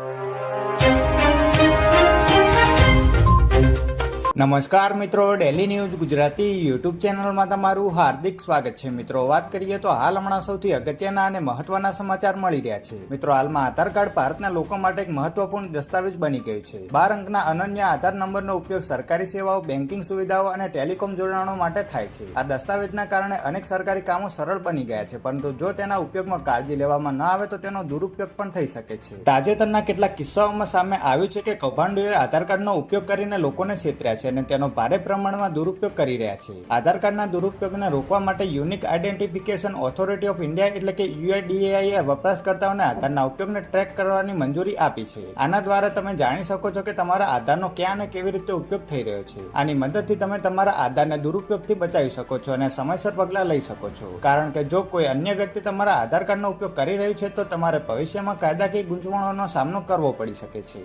you. નમસ્કાર મિત્રો daily news Gujarati YouTube ચેનલમાં તમારું હાર્દિક સ્વાગત છે. મિત્રો, વાત કરીએ તો હાલ હમણાં સૌથી અગત્યના અને મહત્વના સમાચાર મળી રહ્યા છે. મિત્રો, હાલમાં આધાર કાર્ડ ભારતના લોકો માટે એક મહત્વપૂર્ણ દસ્તાવેજ બની ગયું છે. બાર અંકના અનન્ય આધાર નંબરનો ઉપયોગ સરકારી સેવાઓ બેન્કિંગ સુવિધાઓ અને ટેલિકોમ જોડાણો માટે થાય છે. આ દસ્તાવેજના કારણે અનેક સરકારી કામો સરળ બની ગયા છે, પરંતુ જો તેના ઉપયોગમાં કાળજી લેવામાં ન આવે, તો તેનો દુરુપયોગ પણ થઈ શકે છે. તાજેતરના કેટલાક કિસ્સાઓમાં સામે આવ્યું છે કે કૌભાંડીઓએ આધાર કાર્ડનો ઉપયોગ કરીને લોકોને છેતર્યા છે. અને તેનો ભારે પ્રમાણમાં દુરુપયોગ કરી રહ્યા છે. આધાર કાર્ડના દુરુપયોગને રોકવા માટે unique identification authority of India એટલે કે યુઆઈડીએઆઈએ વપરાશકર્તાઓને આધારના ઉપયોગને ટ્રેક કરવાની મંજૂરી આપી છે. આના દ્વારા તમે જાણી શકો છો કે તમારા આધારનો ક્યાં અને કેવી રીતે ઉપયોગ થઈ રહ્યો છે. આની મદદથી તમે તમારા આધારને દુરુપયોગથી બચાવી શકો છો અને સમયસર પગલાં લઈ શકો છો. કારણ કે જો કોઈ અન્ય વ્યક્તિ તમારા આધાર કાર્ડનો ઉપયોગ કરી રહ્યું છે, તો તમારે ભવિષ્યમાં કાયદાકીય ગૂંચવણોનો સામનો કરવો પડી શકે છે.